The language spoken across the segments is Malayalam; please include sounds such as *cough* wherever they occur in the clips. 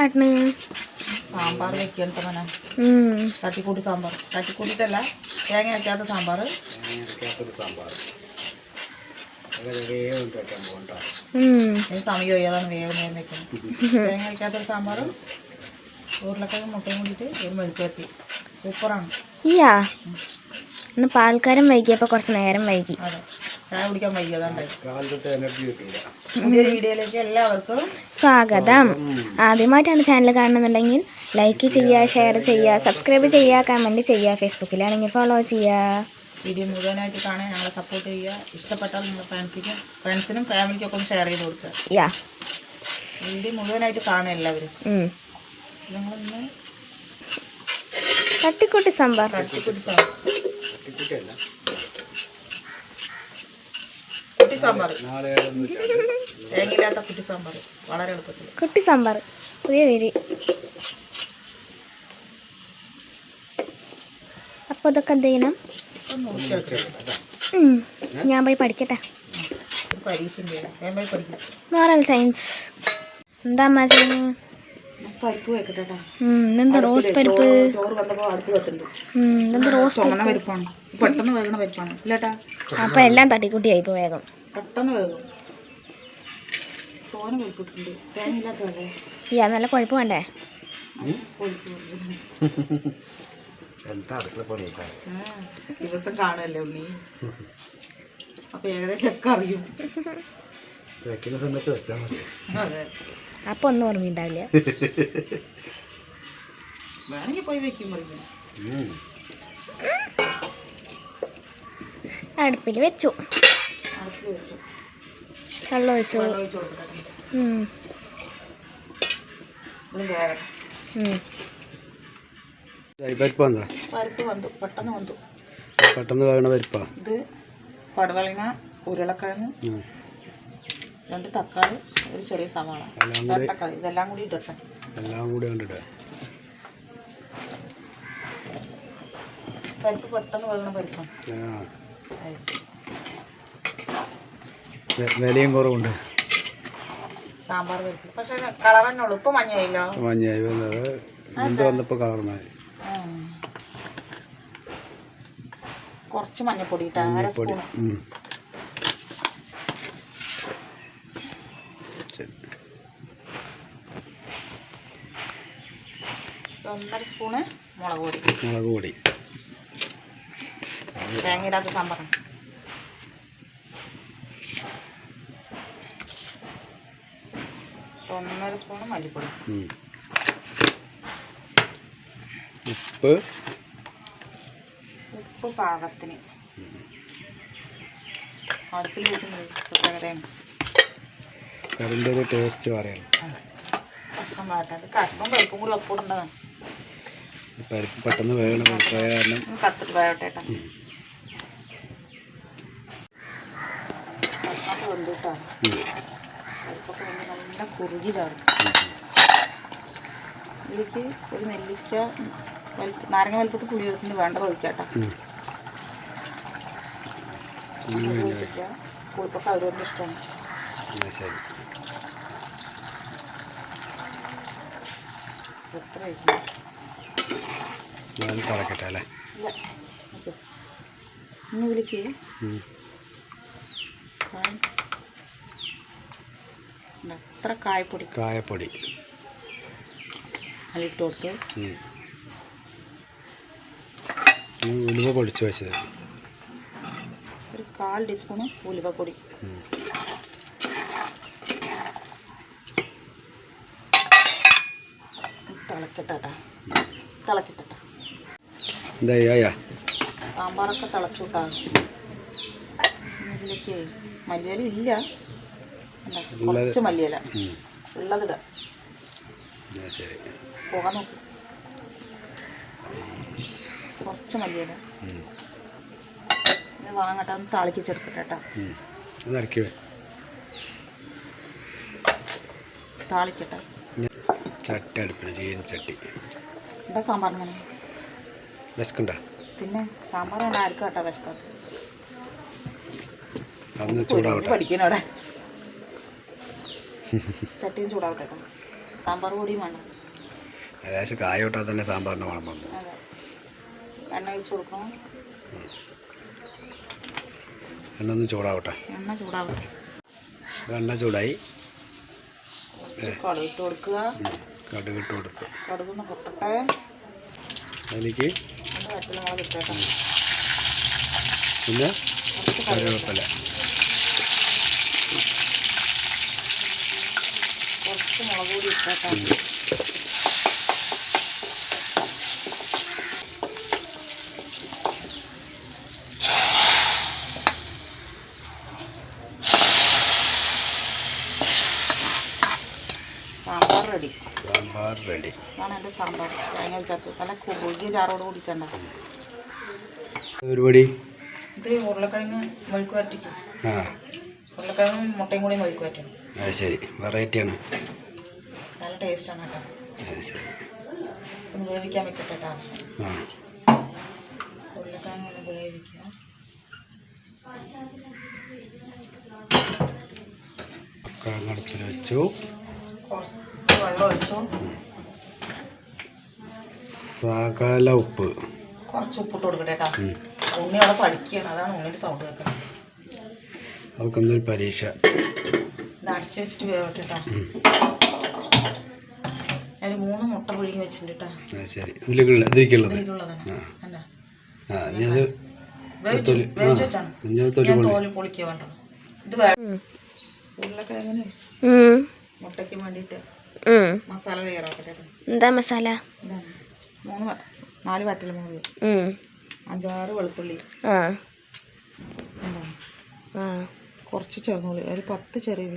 കാട്ടണ് സാമ്പാർ വെക്കണ്ട മോനെ. തട്ടിക്കൂട്ടി സാമ്പാർ. തട്ടിക്കൂട്ടിട്ടല്ല തേങ്ങ വെക്കാത്ത സാമ്പാർ സമയം വേഗം വേഗം വെക്കുന്നത് തേങ്ങ സാമ്പാർ ഉരുളക്കിഴങ്ങ് മുട്ടയും കൂടിയിട്ട് ഒരു മെഴുക്കുവരട്ടി. സൂപ്പറാണ്. ഇയ്യാ? ഇന്ന് പാൽക്കാരം വൈകിയപ്പോൾ കുറച്ച് നേരം വൈകി. അതെ. ചായ കുടിക്കാൻ പുതിയൊരു വീഡിയോയിലേക്ക് എല്ലാവർക്കും സ്വാഗതം. ആദ്യമായിട്ടാണ് ചാനൽ കാണുന്നുണ്ടെങ്കിൽ ലൈക്ക് ചെയ്യുക ഷെയർ ചെയ്യുക സബ്സ്ക്രൈബ് ചെയ്യുക കമന്റ് ചെയ്യുക ഫേസ്ബുക്കിലാണെങ്കിൽ ഫോളോ ചെയ്യുക. വീഡിയോ മുഴുവനായിട്ട് കാണാൻ ഞങ്ങളെ സപ്പോർട്ട് ചെയ്യുക. ഇഷ്ടപ്പെട്ടാൽ നിങ്ങൾ ഫ്രണ്ട്സിനും ഫ്രണ്ട്സിനും ഫാമിലിക്കും ഒക്കെ ഒന്ന് ഷെയർ ചെയ്ത് കൊടുക്കുക. വീഡിയോ മുഴുവനായിട്ട് കാണുക എല്ലാവരും. ഉം. ഞങ്ങളൊന്ന് തട്ടിക്കൂട്ടി സാമ്പാർ. തട്ടിക്കുട്ടി സാമ്പാർ തട്ടിക്കുട്ടിയല്ല കുട്ടി സാമ്പാർ തേങ്ങയില്ലാത്ത കുട്ടി സാമ്പാർ വളരെ എളുപ്പത്തിൽ. കുട്ടി സാമ്പാർ പുതിയ പേര് അപ്പോൾ ഇതൊക്കെ എന്ത് ചെയ്യണം. ഞാൻ പോയി പഠിക്കട്ടെ. Moral science. എന്താ അമ്മ ചെയ്യുന്നത് പരിപ്പ് വെക്കട്ടെ കേട്ടോ ഇന്നെന്താ റോസ് പരിപ്പ്? ചോറ് ചോറ് വന്നപ്പോൾ അടുപ്പ് കത്തുണ്ട്. ഉം, ഇതെന്താ റോസ് പെട്ടെന്ന് വേകണ പരിപ്പാണ്. ഇല്ലേട്ടാ അപ്പോൾ എല്ലാം തട്ടിക്കൂട്ടിയായി ഇപ്പോൾ വേഗം. പെട്ടെന്ന് വേകും തോന പരിപ്പിട്ടുണ്ട് തേങ്ങയില്ലാത്തതല്ലേ? വേഗം യാ നല്ല കൊഴുപ്പ് വേണ്ടേ? ദിവസം കാണുമല്ലേ ഉണ്ണി? അപ്പൊ ഏകദേശം ഒക്കെ അറിയും. വെക്കുന്ന സമയത്ത് വെച്ചാൽ മതി. അപ്പൊ ഒന്നും ഓർമ്മയുണ്ടാവില്ല വേണമെങ്കിൽ പോയി വെക്കും പറയും. അടുപ്പിൽ വെച്ചു. അടുപ്പിൽ വെച്ചു വെള്ളം ഒഴിച്ചു വെള്ളം ഒഴിച്ച് വേറെ. ഉം. ഈ പരിപ്പ് എന്താ പരിപ്പ് വന്നു. പെട്ടെന്ന് വന്നു. പെട്ടെന്ന് പരിപ്പാ. ഇത് പടവളിങ്ങ ഉരുളക്കിഴങ്ങ്. രണ്ട് തക്കാളി ഒരു ചെറിയ സവാള. തക്കാളി. ഇതെല്ലാം കൂടി ഇടട്ടെ. എല്ലാം കൂടി കണ്ടിട്ട് പരിപ്പ് പെട്ടെന്ന് വേകണ പരിപ്പാണ്. വിലയും കുറവുണ്ട്. സാമ്പാർ പരിപ്പ് പക്ഷെ കളർ തന്നെ ഉള്ളൂ. ഇപ്പൊ മഞ്ഞയില്ലോ മഞ്ഞായി വന്നത്. മുമ്പ് വന്നപ്പോൾ കളർന്നായി കുറച്ച് മഞ്ഞപ്പൊടി ഇട്ടാ. അര പൊടി സ്പൂൺ ഉം. ശരി. ഒന്നര സ്പൂണ് മുളക് പൊടി. മുളക് പൊടി. തേങ്ങ ഇടാത്ത സാമ്പാറാണ്. ഒന്നര സ്പൂൺ മല്ലിപ്പൊടി. ഉപ്പ്. ഉപ്പ് പാകത്തിന്. അടുപ്പിൽ കറിന്റെ ഒരു ടേസ്റ്റ് പറയണം കഷ്ണം കഷ്ണം പരിപ്പും കൂടി ഒപ്പിടേണ്ടതാണ് പരിപ്പ് പെട്ടെന്ന് കാരണം. കത്തിട്ട് വേവട്ടെ കേട്ടോ. കഷ്ണമൊക്കെ വെന്തിട്ടാണ് ഉം. പരിപ്പൊക്കെ വെന്ത് നല്ല കുറുകി ചേർക്കും ഇതിലേക്ക് ഒരു നെല്ലിക്ക വലിപ്പ നാരങ്ങ വലുപ്പത്തിൽ പുളി എടുത്തിട്ട് വേണ്ടത് ഒഴിക്കാട്ടോ. ഒഴിച്ചിട്ട് പുളിപ്പൊക്കെ അവരവരുടെ ഇഷ്ടമാണ്. തിളക്കട്ടെ അല്ലേ? ഇനി ഇതിലേക്ക് ഇത്ര കായപ്പൊടി. കായപ്പൊടി. അതിലിട്ട് കൊടുത്ത്. ഉലുവ പൊടിച്ച് വെച്ചത്. ഒരു കാൽ ടീസ്പൂണ് ഉലുവ പൊടി തിളക്കട്ടെ തിളക്കട്ടെ സാമ്പാറൊക്കെ തിളച്ചു കേട്ടോ ഇതിലേക്ക് മല്ലിയില ഇല്ല. കുറച്ച് മല്ലിയില. ഉള്ളതിട. ശരി. പോകാൻ നോക്ക്. കുറച്ച് മല്ലിയില. ഇത് വാങ്ങട്ടെ ഒന്ന് താളിക്കിച്ചെടുക്കട്ടെ കേട്ടോ. താളിക്കട്ടെ. ചട്ടി അടുപ്പിന് ചീന ചട്ടി എന്താ സാമ്പാറിങ്ങനെ വിശക്കണ്ട? പിന്നെ സാമ്പാർ വേണ്ട ആർക്കും കേട്ടോ വിശക്കാത്ത അതൊന്ന് ചൂടാവട്ടെ. പഠിക്കാനവിടെ ചട്ടിയും ചൂടാവട്ടെ സാമ്പാർ പൊടിയും വേണം. ഏകദേശം കായ തന്നെ സാമ്പാറിന് വേണം വന്നു എണ്ണ ഒഴിച്ച് കൊടുക്കണം. എണ്ണ ഒന്ന് ചൂടാവട്ടെ. എണ്ണ ചൂടാവട്ടെ. എണ്ണ ചൂടായി. കടുക് ഇട്ട് കൊടുക്കുക. കടുക് ഇട്ട് കൊടുക്കുക കടുകൊന്ന് പൊട്ടട്ടെ. എനിക്ക് പിന്നെ കറിവേപ്പില കറിവേപ്പില കുറച്ച് മുളക് ഇട്ടേക്കാം. സാമ്പാർ റെഡി. സാമ്പാർ റെഡി. ഇതാണ് എന്റെ സാമ്പാർ. തേങ്ങ ഒഴിക്കാത്തത് നല്ല കുറുകിയ ചാറോട് കൂടിക്കണ്ട ഒരുപടി ഇത് ഉരുളക്കിഴങ്ങ് മെഴുക്ക് വരട്ടിക്കും ഉരുളക്കിഴങ്ങും മുട്ടയും കൂടി മെഴുക്ക് വരട്ടണം അത് ശരി. വെറൈറ്റിയാണ്. നല്ല ടേസ്റ്റാണ് കേട്ടോ. ഒന്ന് വേവിക്കാൻ വെക്കട്ടെ കേട്ടോ. കിഴങ്ങടുത്തിൽ വെച്ചു. കുറച്ച് വെള്ളം ഒഴിച്ചു. സകല ഉപ്പ്. കുറച്ച് ഉപ്പിട്ട് കൊടുക്കട്ടെ കേട്ടോ. ഉണ്ണി അവിടെ പഠിക്കുകയാണ്. അതാണ് ഉണ്ണിയുടെ സൗണ്ട് കേൾക്കുന്നത് അവർക്കൊന്നൊരു പരീക്ഷ. അടച്ചു അടച്ച് വെച്ചിട്ട് വേവട്ടെ കേട്ടോ. മൂന്ന് മുട്ട പുഴുങ്ങി വെച്ചിട്ടുണ്ട് ശരി. ഇതിലേക്കുള്ളത്. തൊലി പൊളിക്കുക വേണ്ട. ഇത്. ഉരുളക്കിഴങ്ങിന്. മുട്ടയ്ക്ക് വേണ്ടിയിട്ട്. മസാല തയ്യാറാക്കട്ടെ എന്താ മസാല? മൂന്ന് വ- നാല് വറ്റൽമുളക് ഉം. അഞ്ചാറ് വെളുത്തുള്ളി. ആ. എന്താണ് ആ. കുറച്ച് ചെറുതുള്ളി ഒരു പത്ത് ചെറിയ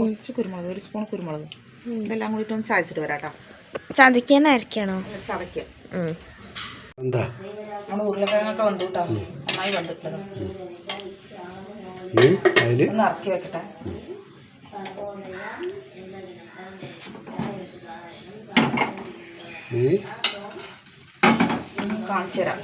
കുറച്ച് കുരുമുളക്. ഒരു സ്പൂൺ കുരുമുളക്. ഇതെല്ലാം കൂടിയിട്ട് ഒന്ന് ചായച്ചിട്ട് വരാം കേട്ടോ ചതക്കാനായിരിക്കണോ അരക്കണോ ഉം. എന്താ? നമ്മുടെ ഉരുളക്കിഴങ്ങൊക്കെ വന്നു കേട്ടോ നന്നായി വന്നിട്ടുള്ളത് ഇനി അതിൽ ഒന്ന് ഇറക്കി വെക്കട്ടെ. കാണിച്ചു തരാം.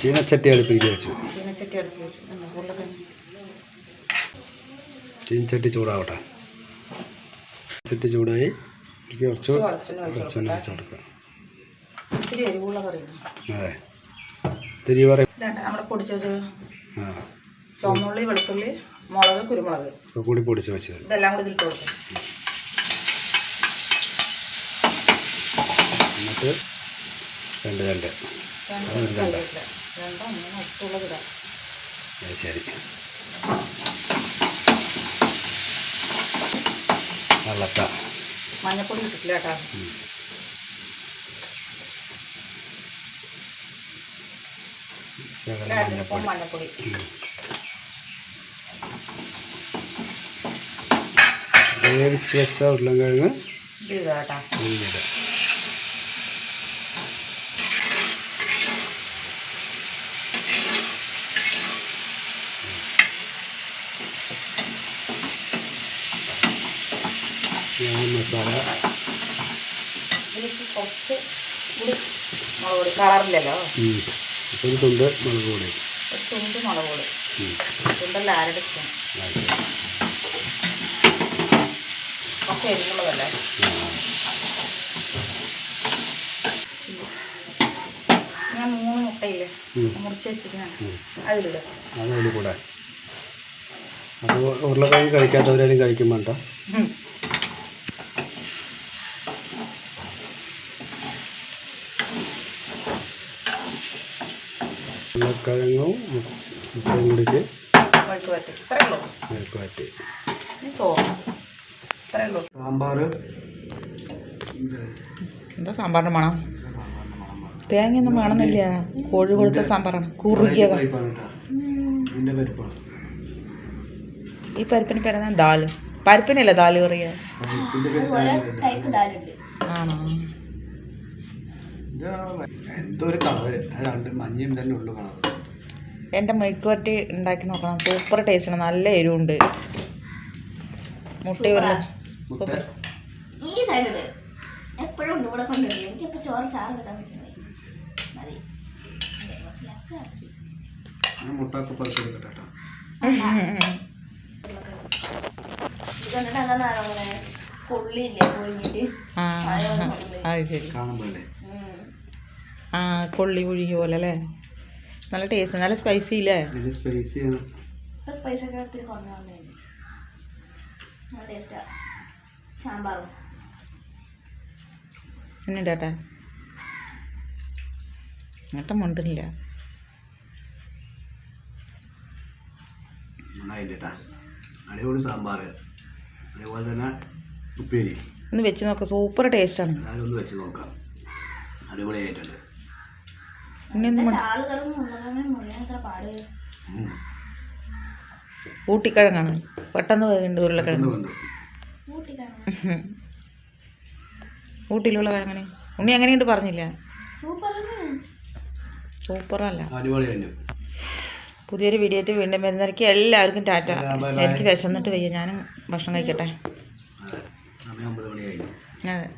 ചീനച്ചട്ടി അടുപ്പിലേക്ക് വെച്ചു. ചീനച്ചട്ടി അടുക്കി വെച്ചു. ഉം, ഉരുളക്കിഴങ്ങ്. ചീനച്ചട്ടി ചൂടാവട്ടെ. ചട്ടി ചൂടായി. കുറച്ച് വെളിച്ചെണ്ണ ഒഴിച്ച് ഒഴിച്ച് ഇത്തിരി എരിവുള്ള കറിയാണ് അതെ. ഇത്തിരി പറയും നമ്മുടെ പൊടിച്ച് വെച്ചത് ആ. ചുവന്നുള്ളി വെളുത്തുള്ളി മുളക് കുരുമുളക്. കൂടി പൊടിച്ച് വെച്ചത്. ഇതെല്ലാം കൂടി ഇതിലിട്ട് കൊടുക്കും. എന്നിട്ട് രണ്ട് രണ്ട്. ശരി. വെള്ളത്ത. മഞ്ഞപ്പൊടി ഇട്ടിട്ടില്ല കേട്ടോ. ശകലം രണ്ട് സ്പൂൺ മഞ്ഞപ്പൊടി. വേവിച്ച് വെച്ച ഉരുളൻകിഴങ്ങ് ഇത് ഇതാ കേട്ടോ. ഇതിലേക്ക് കുറച്ച് കൂടി മുളക് പൊടി. കളറില്ലല്ലോ? ഒരു തുണ്ട് മുളക് പൊടി. ഒരു തുണ്ട് മുളക് പൊടി. തുണ്ടല്ല ആരെടുക്കും? കുറച്ച് എരിവുള്ളതല്ലേ? ഞാൻ മൂന്ന് മുട്ടയില്ലേ? മുറിച്ച് അപ്പോൾ ഉരുളക്കിഴങ്ങ് കഴിക്കാത്തവരാരും കഴിക്കും വേണ്ട ഉരുളക്കിഴങ്ങും മു- മുട്ടയും കൂടിയിട്ട് വഴുക്ക് പറ്റി ഇത്രയേ ഉള്ളൂ മെഴുക്ക് പറ്റി ഇനി ചോറ് ഇത്രയേ ഉള്ളൂ. സാമ്പാർ എന്താ? സാമ്പാറിന് മണം? തേങ്ങയൊന്നും വേണമെന്നില്ല. കോഴി കൊടുത്ത സാമ്പാറാണ്. കുറുകിയ ഈ പരിപ്പിന് പേരെന്താ ദാൽ. പരിപ്പിനല്ലേ ദാൽ കറിയ? ആണോ? എന്തോ ഒരു കളറ്. രണ്ട് മഞ്ഞയും തന്നെ ഉള്ളു കളർ എന്റെ മെഴുക്കുവരട്ടി ഉണ്ടാക്കി നോക്കണം. സൂപ്പർ ടേസ്റ്റാണ് നല്ല എരിവുണ്ട്. മുട്ട ഉരുള ഈ സൈഡിൽ എപ്പോഴും ഉണ്ട് ഇവിടെ കൊണ്ടുവരും എനിക്കിപ്പോൾ ചോറ് എടുക്കാൻ പറ്റുന്നത് മതി. മുട്ടൊക്കെ പൊഴിഞ്ഞിട്ട് ആ കൊള്ളി കുഴുകി പോലെ അല്ലേ? നല്ല ടേസ്റ്റ് നല്ല സ്പൈസി ഇല്ലേ? പിന്നെ സ്പൈസിയാണ് സ്പൈസ് ഒക്കെ ഒത്തിരി കുറഞ്ഞു വന്നിട്ടുണ്ട് നല്ല സാമ്പാറും. എന്നെ മുണ്ടില്ല. അടിപൊളി സാമ്പാർ അതേപോലെ തന്നെ ഉപ്പേരി. ഒന്ന് വെച്ച് നോക്കാം സൂപ്പർ ടേസ്റ്റാണ് ഞാനൊന്ന് വെച്ച് നോക്കാം. അടിപൊളിയായിട്ടുണ്ട്. ഊട്ടിക്കിഴങ്ങാണ്. പെട്ടെന്ന് വേണ്ട ഉരുളക്കിഴങ്ങ്. *laughs* ഊട്ടിയിലുള്ള കിഴങ്ങനെ. ഉണ്ണി എങ്ങനെയുണ്ട് പറഞ്ഞില്ല? സൂപ്പറല്ല? പുതിയൊരു വീഡിയോ ആയിട്ട് വീണ്ടും വരുന്നവർക്ക് എല്ലാവർക്കും ടാറ്റ. എനിക്ക് വിശന്നിട്ട് വയ്യ. ഞാനും ഭക്ഷണം കഴിക്കട്ടെ. അതെ.